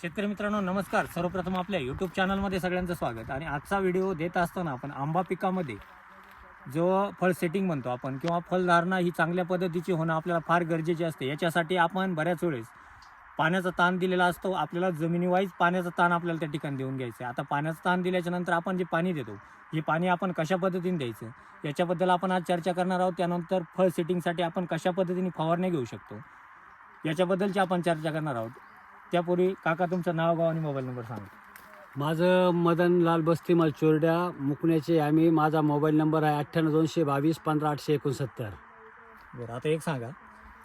शेतकरी मित्रांनो नमस्कार. सर्वप्रथम आपल्या यूट्यूब चॅनलमध्ये सगळ्यांचं स्वागत. आणि आजचा व्हिडिओ देत असताना आपण आंबा पिकामध्ये जो फळ सेटिंग म्हणतो आपण किंवा फलधारणा ही चांगल्या पद्धतीची होणं आपल्याला फार गरजेचे असते. याच्यासाठी आपण बऱ्याच वेळेस पाण्याचा ताण दिलेला असतो आपल्याला जमिनीवाईज पाण्याचा ताण आपल्याला त्या ठिकाणी देऊन घ्यायचं आहे. आता पाण्याचा ताण दिल्याच्या नंतर आपण जे पाणी देतो हे पाणी आपण कशा पद्धतीने द्यायचं? याच्याबद्दल आपण आज चर्चा करणार आहोत. त्यानंतर फळ सेटिंगसाठी आपण कशा पद्धतीने फवारणी घेऊ शकतो? याच्याबद्दलची आपण चर्चा करणार आहोत. त्यापूर्वी काका तुमचं नाव गाव आणि मोबाईल नंबर सांगा. माझं मदन लाल बस्ती मलचोरड्या मुकण्याचे आम्ही माझा मोबाईल नंबर आहे अठ्ठ्याण्णव दोनशे बावीस पंधरा आठशे एकोणसत्तर. बरं आता एक सांगा.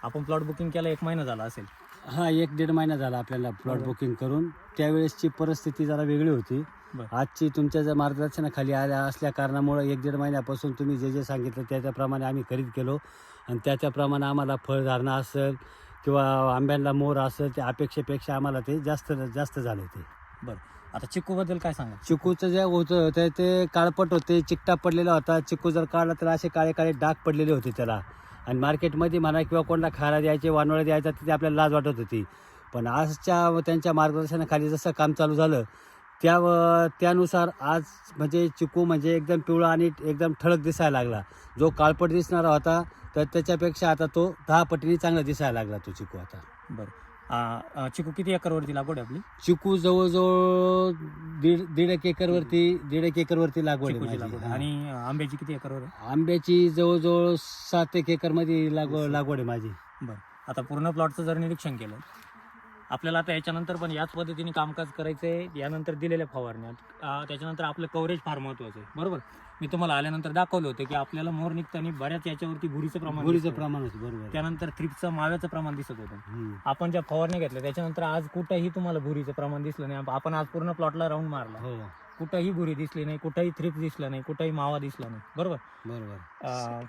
आपण प्लॉट बुकिंग केला एक महिना झाला असेल. हा एक दीड महिना झाला आपल्याला प्लॉट बरोबर. बुकिंग करून. त्यावेळेसची परिस्थिती जरा वेगळी होती. बरं. आजची तुमच्या जर मार्गदर्शनाखाली आल्या असल्या कारणामुळे एक दीड महिन्यापासून तुम्ही जे जे सांगितलं त्याच्याप्रमाणे आम्ही खरेदी केलो. आणि त्याच्याप्रमाणे आम्हाला फळधारणा असेल किंवा आंब्यांना मोर असेल त्या अपेक्षेपेक्षा आम्हाला ते जास्त जास्त झाले ते आता चिक्कूबद्दल काय सांगा चिकूचं जे होतं ते ते काळपट होते चिकटा पडलेला होता. चिकू जर काढला तर असे काळे काळे डाग पडलेले होते त्याला. आणि मार्केटमध्ये म्हणा किंवा कोणाला खायला द्यायचे वानवळा द्यायचा तिथे आपल्याला लाज वाटत होती. पण आजच्या त्यांच्या मार्गदर्शनाखाली जसं काम चालू झालं त्या व- त्यानुसार आज म्हणजे चिकू म्हणजे एकदम पिवळा आणि एकदम ठळक दिसायला लागला. जो काळपट दिसणारा होता तर त्याच्यापेक्षा आता तो दहा पटीने चांगला दिसायला लागला तो चिकू आता. बरं. चिकू किती एकरवरती लागवड आहे आपली? चिकू जवळजवळ दीड दीड एक एकरवरती दीड एक एकरवरती लागवड आहे चिकूची माझी. लागवड हा. आणि अ, आंब्याची किती एकरवर आहे आंब्याची जवळजवळ सात एक एकरमध्ये लागवड लागवड आहे माझी आता पूर्ण प्लॉटचं जर निरीक्षण केलं आपल्याला आता याच्यानंतर पण याच पद्धतीने कामकाज करायचं आहे यानंतर दिलेल्या फवारण्यात अ, त्याच्यानंतर आपलं कव्हरेज फार महत्त्वाचं आहे. बरोबर? मी तुम्हाला आल्यानंतर दाखवलं होतं की आपल्याला मोर निघताना बऱ्याच याच्यावरती भुरीचं प्रमाण दिसतं. प्रमाण होतं बरोबर. त्यानंतर थ्रिपचं माव्याचं प्रमाण दिसत होतं. आपण ज्या फवारण्या घेतल्या त्याच्यानंतर आज कुठंही तुम्हाला भुरीचं प्रमाण दिसलं नाही. आपण आज पूर्ण प्लॉटला राऊंड मारला. हो. कुठंही भुरी दिसली नाही कुठंही थ्रिप दिसलं नाही कुठंही मावा दिसला नाही. बरोबर? बरोबर.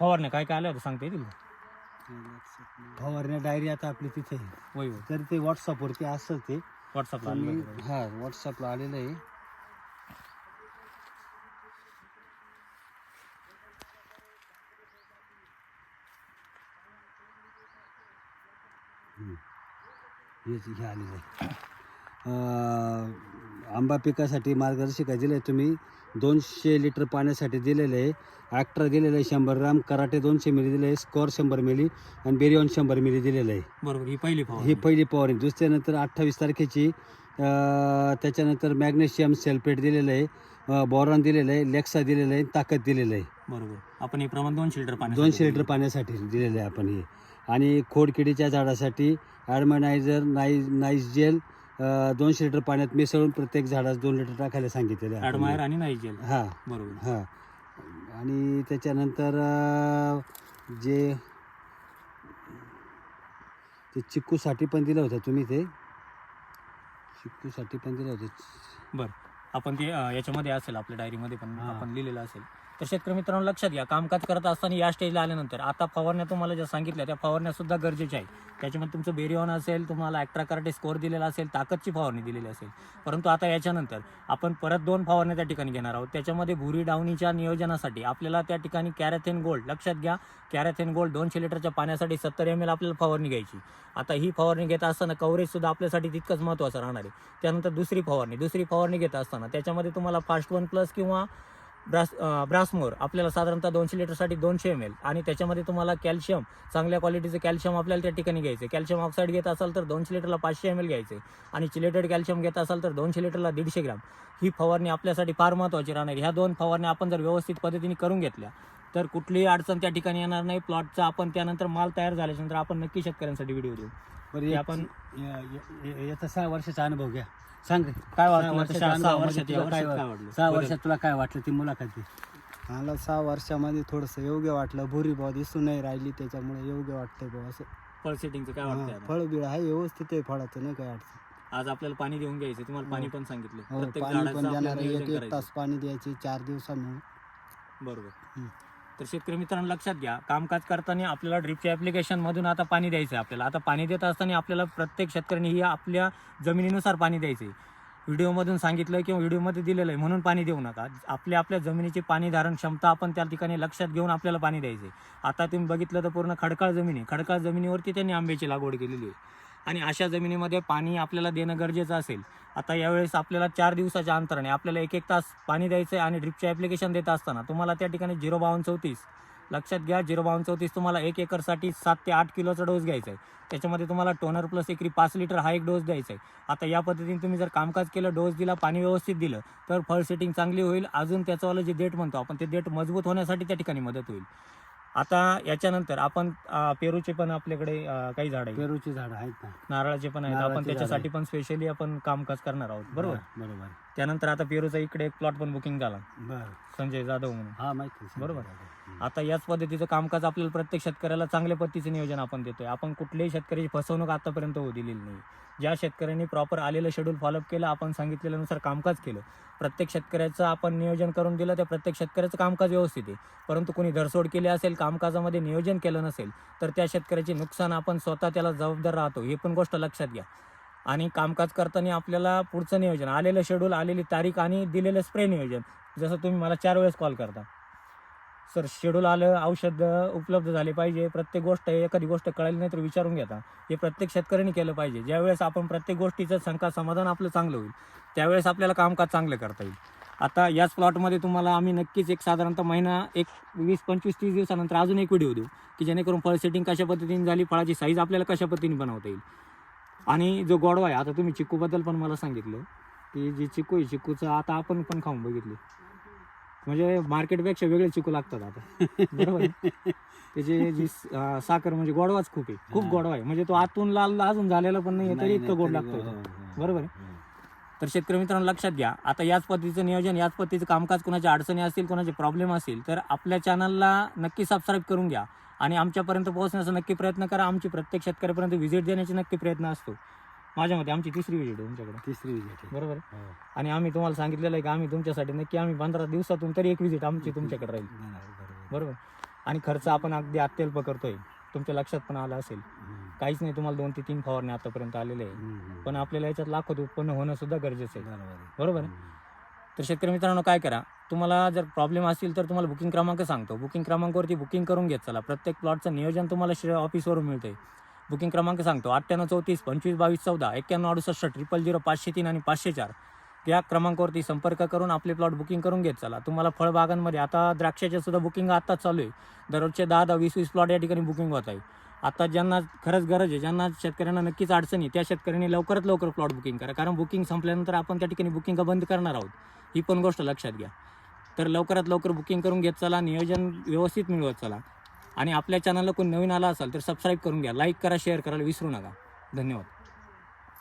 फवारण्या काय काय आल्या होत्या? सांगता येतील फवारण्या डायरी आता आपली तिथे आहे. तर ते व्हॉट्सअपवरती असतं ते. व्हॉट्सअपला तुम्ही- हा व्हॉट्सअपला आलेलं आहे. हम्म. हेच हे आलेलं आहे. अं, आंबा पिकासाठी मार्गदर्शिका दिले तुम्ही दोनशे लिटर पाण्यासाठी दिलेलं आहे. ॲक्ट्रा दिलेलं आहे शंभर ग्राम कराटे दोनशे मिली दिले आहे स्कॉर शंभर मिली आणि बेरियॉन शंभर मिली दिलेलं आहे. बरोबर ही पहिली ही फवारणी पहिली पॉवरिंग दुसऱ्यानंतर अठ्ठावीस तारखेची त्याच्यानंतर मॅग्नेशियम सल्फेट दिलेलं आहे बोरॉन दिलेलं आहे लेक्सा दिलेलं आहे ताकद दिलेलं आहे. बरोबर. आपण हे प्रमाण दोनशे लिटर पाणी दोनशे लिटर पाण्यासाठी दिलेलं आहे आपण हे. आणि खोडकिडीच्या झाडासाठी ॲडमनायझर नाई नाईस जेल दोनशे लिटर पाण्यात मिसळून प्रत्येक झाडास दोन लिटर टाकायला सांगितलेलं आहे. ॲडमायर हे. आणि नायजेल. हा. बरोबर. हा. आणि त्याच्यानंतर जे ते चिक्कूसाठी पण दिलं होतं तुम्ही ते. चिक्कूसाठी पण दिलं होतं. आपण ते अं, याच्यामध्ये असेल आपल्या डायरीमध्ये पण हा. आपण लिहिलेलं असेल. तर शेतकरी मित्रांनो लक्षात घ्या कामकाज करत असताना या स्टेजला आल्यानंतर आता फवारण्या तुम्हाला ज्या सांगितल्या त्या फवारण्या सुद्धा गरजेच्या आहेत. त्याच्यामध्ये तुमचं बेरिओन असेल तुम्हाला ॲक्ट्रा कराटे स्कोअर दिलेला असेल ताकदची फवारणी दिलेली असेल. परंतु आता याच्यानंतर आपण परत दोन फवारण्या त्या ठिकाणी घेणार आहोत. त्याच्यामध्ये भुरी डावणीच्या नियोजनासाठी आपल्याला त्या ठिकाणी कॅरेथेन गोल्ड लक्षात घ्या कॅरेथेन गोल्ड दोनशे लिटरच्या पाण्यासाठी सत्तर एम एल आपल्याला फवारणी घ्यायची. आता ही फवारणी घेत असताना कव्हरेज सुद्धा आपल्यासाठी तितकंच महत्त्वाचं राहणार आहे. त्यानंतर दुसरी फवारणी दुसरी फवारणी घेत असताना त्याच्यामध्ये तुम्हाला फास्ट वन प्लस किंवा ब्रास ब्रासमोर आपल्याला साधारणतः दोनशे लिटरसाठी दोनशे एम एल आणि त्याच्यामध्ये तुम्हाला कॅल्शियम चांगल्या क्वालिटीचं कॅल्शियम आपल्याला त्या ठिकाणी घ्यायचं कॅल्शियम ऑक्साईड घेत असाल तर दोनशे लिटरला पाचशे एम एल घ्यायचे आणि चिलेटेड कॅल्शियम घेत असाल तर दोनशे लिटरला दीडशे ग्राम. ही फवारणी आपल्यासाठी फार महत्त्वाची राहणार. ह्या दोन फवारण्या आपण जर व्यवस्थित पद्धतीने करून घेतल्या तर कुठलीही अडचण त्या ठिकाणी येणार नाही. प्लॉटचा आपण त्यानंतर माल तयार झाल्यानंतर आपण नक्की शेतकऱ्यांसाठी व्हिडिओ देऊ. आपण या- या- या- याचा सहा वर्षाचा अनुभव घ्या. सांग. काय सहा वाटलं सहा- वर्षात तुला काय वाटलं? वाटलं सहा बदल? वर्षात तुला काय वाटलं ती मुलाखत. मला सहा वर्षामध्ये थोडंसं योग्य वाटलं भुरी भाव दिसून नाही राहिली त्याच्यामुळे योग्य वाटतंय भाऊ असं फळ सेटिंगचं काय वाटतंय हा, आता? फळ बिळ आहे व्यवस्थित आहे फळाचं नाही काय अडचण आज आपल्याला पाणी देऊन घ्यायचं तुम्हाला पाणी हो. पण सांगितलं हो प्रत्येक पाणी पण आपल्याला देणार नियोजन एक एक करायचं. तास पाणी द्यायचे चार दिवसांनी बरोबर हं. तर शेतकरी मित्रांनो लक्षात घ्या कामकाज करताना आपल्याला ड्रिपच्या ऍप्लिकेशन मधून आता पाणी द्यायचं आहे आपल्याला. आता पाणी देत असताना आपल्याला प्रत्येक शेतकऱ्यांनी ही आपल्या जमिनीनुसार पाणी द्यायचं आहे व्हिडिओमधून सांगितलं किंवा व्हिडिओमध्ये दिलेलं आहे म्हणून पाणी देऊ नका. आपल्या आपल्या जमिनीची पाणी धारण क्षमता आपण त्या ठिकाणी लक्षात घेऊन आपल्याला पाणी द्यायचे आता तुम्ही बघितलं तर पूर्ण खडकाळ जमीन आहे. खडकाळ जमिनीवरती त्यांनी आंब्याची लागवड केलेली आहे. आणि अशा जमिनीमध्ये पाणी आपल्याला देणं गरजेचं असेल. आता यावेळेस आपल्याला चार दिवसाच्या अंतराने आपल्याला एक एक तास पाणी द्यायचं आहे आणि ड्रिपचे ॲप्लिकेशन देत असताना तुम्हाला त्या ठिकाणी झिरो बावन्न चौतीस. लक्षात घ्या झिरो बावन्न चौतीस तुम्हाला एक एकरसाठी सात ते आठ किलोचा डोस घ्यायचा आहे त्याच्यामध्ये तुम्हाला टोनर प्लस एकरी पाच लिटर हा एक डोस द्यायचा आहे आता या पद्धतीने तुम्ही जर कामकाज केलं डोस दिला पाणी व्यवस्थित दिलं तर फळ सेटिंग चांगली होईल. अजून त्याचंवालं जे डेट म्हणतो आपण ते डेट मजबूत होण्यासाठी त्या ठिकाणी मदत होईल. आता याच्यानंतर आपण अं, पेरूचे पण आपल्याकडे अं, काही झाड आहे पेरूची झाडं आहेत ना. नारळाचे पण आहेत. आपण नारळाची त्याच्यासाठी पण स्पेशली आपण कामकाज करणार आहोत. बरोबर? बरोबर. त्यानंतर आता पेरूचा इकडे एक प्लॉट पण बुकिंग झाला. बरं. संजय जाधव म्हणून. हा माहिती आहे. बरोबर. हम्म. आता याच पद्धतीचं कामकाज आपल्याला प्रत्येक शेतकऱ्याला चांगल्या पद्धतीचं नियोजन आपण देतोय. आपण कुठल्याही शेतकऱ्याची फसवणूक आतापर्यंत होऊ दिलेली नाही. ज्या शेतकऱ्यांनी प्रॉपर आलेलं शेड्यूल फॉलोअप केलं आपण सांगितलेल्यानुसार कामकाज केलं. प्रत्येक शेतकऱ्याचं आपण नियोजन करून दिलं त्या प्रत्येक शेतकऱ्याचं कामकाज व्यवस्थित आहे. परंतु कोणी धरसोड केली असेल कामकाजामध्ये नियोजन केलं नसेल तर त्या शेतकऱ्याचे नुकसान आपण स्वतः त्याला जबाबदार राहतो. ही पण गोष्ट लक्षात घ्या. आणि कामकाज करताना आपल्याला पुढचं नियोजन आलेलं शेड्यूल आलेली तारीख आणि दिलेलं स्प्रे नियोजन. जसं तुम्ही मला चार वेळेस कॉल करता. सर शेड्यूल आलं औषध उपलब्ध झाले पाहिजे. प्रत्येक गोष्ट एखादी गोष्ट कळाली नाही तर विचारून घेता. हे प्रत्येक शेतकऱ्यांनी केलं पाहिजे. ज्यावेळेस आपण प्रत्येक गोष्टीचं शंका समाधान आपलं चांगलं होईल त्यावेळेस आपल्याला कामकाज चांगलं करता येईल. आता याच प्लॉटमध्ये तुम्हाला आम्ही नक्कीच एक साधारणतः महिना एक वीस पंचवीस तीस दिवसानंतर अजून एक व्हिडिओ देऊ की जेणेकरून फळ सेटिंग कशा पद्धतीने झाली फळाची साईज आपल्याला कशा पद्धतीने बनवता येईल. आणि जो गोडवा आहे आता तुम्ही चिकूबद्दल पण मला सांगितलं की जी चिकू आहे चिकूचं आता आपण पण खाऊन बघितली म्हणजे मार्केटपेक्षा वेगळे चिकू लागतात आता बरोबर आहे? त्याची जी स- साखर म्हणजे गोडवाच खूप आहे खूप हा. गोडवा आहे म्हणजे तो आतून लाल अजून झालेला पण नाही तरी इतकं गोड लागतं हो, तो. हो, बरोबर आहे? हो. तर शेतकरी मित्रांनो लक्षात घ्या आता याच पद्धतीचं नियोजन याच पद्धतीचं कामकाज कोणाच्या अडचणी असतील कोणाचे प्रॉब्लेम असतील तर आपल्या चॅनलला नक्की सबस्क्राईब करून घ्या आणि आमच्यापर्यंत पोहोचण्याचा नक्की प्रयत्न करा आमची प्रत्येक शेतकऱ्यापर्यंत व्हिजिट देण्याची नक्की प्रयत्न असतो माझ्या मते आमची तिसरी व्हिजिट आहे तुमच्याकडे तिसरी विजिट आहे. बरोबर आहे? हो. आणि आम्ही तुम्हाला सांगितलेलं आहे की आम्ही तुमच्यासाठी नक्की आम्ही पंधरा दिवसातून तरी एक व्हिजिट आमची तुमच्याकडे राहील बरोबर, बरोबर. बरोबर आणि खर्च आपण अगदी अत्यल्प करतोय तुमच्या लक्षात पण आलं असेल हम्म, काहीच नाही तुम्हाला दोन ते तीन फवारणे आतापर्यंत आलेले आहे हम्म, पण आपल्याला याच्यात लाखोत उत्पन्न होणं सुद्धा गरजेचं आहे बरोबर आहे. बरोबर आहे? हम्म. तर शेतकरी मित्रांनो काय करा? तुम्हाला जर प्रॉब्लेम असतील तर तुम्हाला बुकिंग क्रमांक सांगतो. बुकिंग क्रमांकावरती बुकिंग करून घेत चला. प्रत्येक प्लॉटचं नियोजन तुम्हाला श्रे ऑफिसवरून मिळते बुकिंग क्रमांक सांगतो. अठ्ठ्याण्णव चौतीस पंचवीस बावीस चौदा एक्क्याण्णव अडुसष्ट ट्रिपल झिरो पाचशे तीन आणि पाचशे चार. या क्रमांकावरती संपर्क करून आपले प्लॉट बुकिंग करून घेत चला. तुम्हाला फळबागांमध्ये आता द्राक्षाच्या सुद्धा बुकिंग आत्ताच चालू आहे. दररोजचे दहा दहा वीस वीस प्लॉट या ठिकाणी बुकिंग होत आहे. आता ज्यांना खरंच गरज आहे ज्यांना शेतकऱ्यांना नक्कीच अडचणी त्या शेतकऱ्यांनी लवकरात लवकर प्लॉट बुकिंग करा. कारण बुकिंग संपल्यानंतर आपण त्या ठिकाणी बुकिंग बंद करणार आहोत. ही पण गोष्ट लक्षात घ्या. तर लवकरात लवकर बुकिंग करून घेत चला नियोजन व्यवस्थित मिळवत चला. आणि आपल्या चॅनलला कोण नवीन आला असाल तर सबस्क्राईब करून घ्या. लाईक करा शेअर करायला विसरू नका. धन्यवाद.